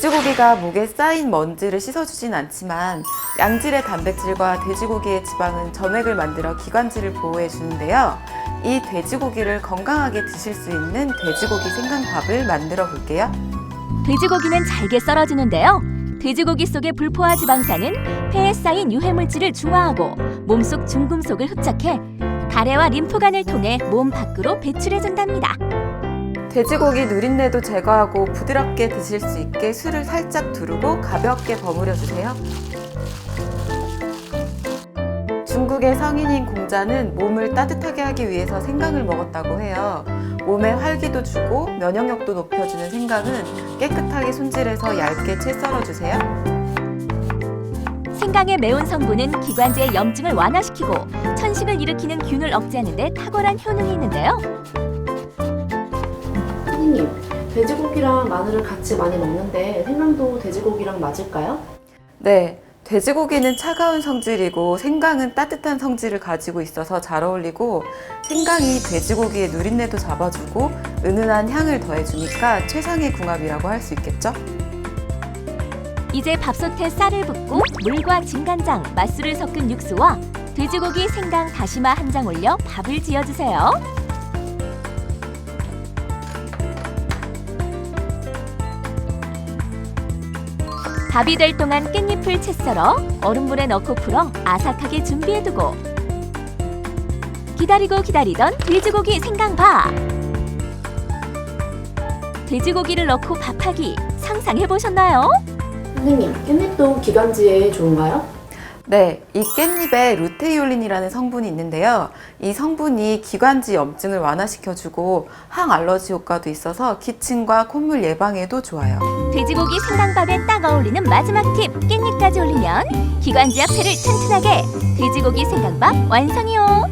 돼지고기가 목에 쌓인 먼지를 씻어주진 않지만 양질의 단백질과 돼지고기의 지방은 점액을 만들어 기관지를 보호해 주는데요. 이 돼지고기를 건강하게 드실 수 있는 돼지고기 생강밥을 만들어 볼게요. 돼지고기는 잘게 썰어주는데요. 돼지고기 속의 불포화 지방산은 폐에 쌓인 유해물질을 중화하고 몸속 중금속을 흡착해 가래와 림프관을 통해 몸 밖으로 배출해준답니다. 돼지고기 누린내도 제거하고 부드럽게 드실 수 있게 술을 살짝 두르고 가볍게 버무려 주세요. 중국의 성인인 공자는 몸을 따뜻하게 하기 위해서 생강을 먹었다고 해요. 몸에 활기도 주고 면역력도 높여주는 생강은 깨끗하게 손질해서 얇게 채 썰어 주세요. 생강의 매운 성분은 기관지의 염증을 완화시키고 천식을 일으키는 균을 억제하는 데 탁월한 효능이 있는데요. 선생님, 돼지고기랑 마늘을 같이 많이 먹는데 생강도 돼지고기랑 맞을까요? 네. 돼지고기는 차가운 성질이고 생강은 따뜻한 성질을 가지고 있어서 잘 어울리고 생강이 돼지고기의 누린내도 잡아주고 은은한 향을 더해주니까 최상의 궁합이라고 할 수 있겠죠? 이제 밥솥에 쌀을 붓고 물과 진간장, 맛술을 섞은 육수와 돼지고기, 생강, 다시마 한 장 올려 밥을 지어주세요. 밥이 될 동안 깻잎을 채 썰어 얼음물에 넣고 풀어 아삭하게 준비해두고 기다리고 기다리던 돼지고기 생강밥 돼지고기를 넣고 밥하기 상상해보셨나요? 선생님, 깻잎도 기관지에 좋은가요? 네, 이 깻잎에 루테이올린이라는 성분이 있는데요. 이 성분이 기관지 염증을 완화시켜주고 항알러지 효과도 있어서 기침과 콧물 예방에도 좋아요. 돼지고기 생강밥에 딱 어울리는 마지막 팁 깻잎까지 올리면 기관지와 폐를 튼튼하게 돼지고기 생강밥 완성이요.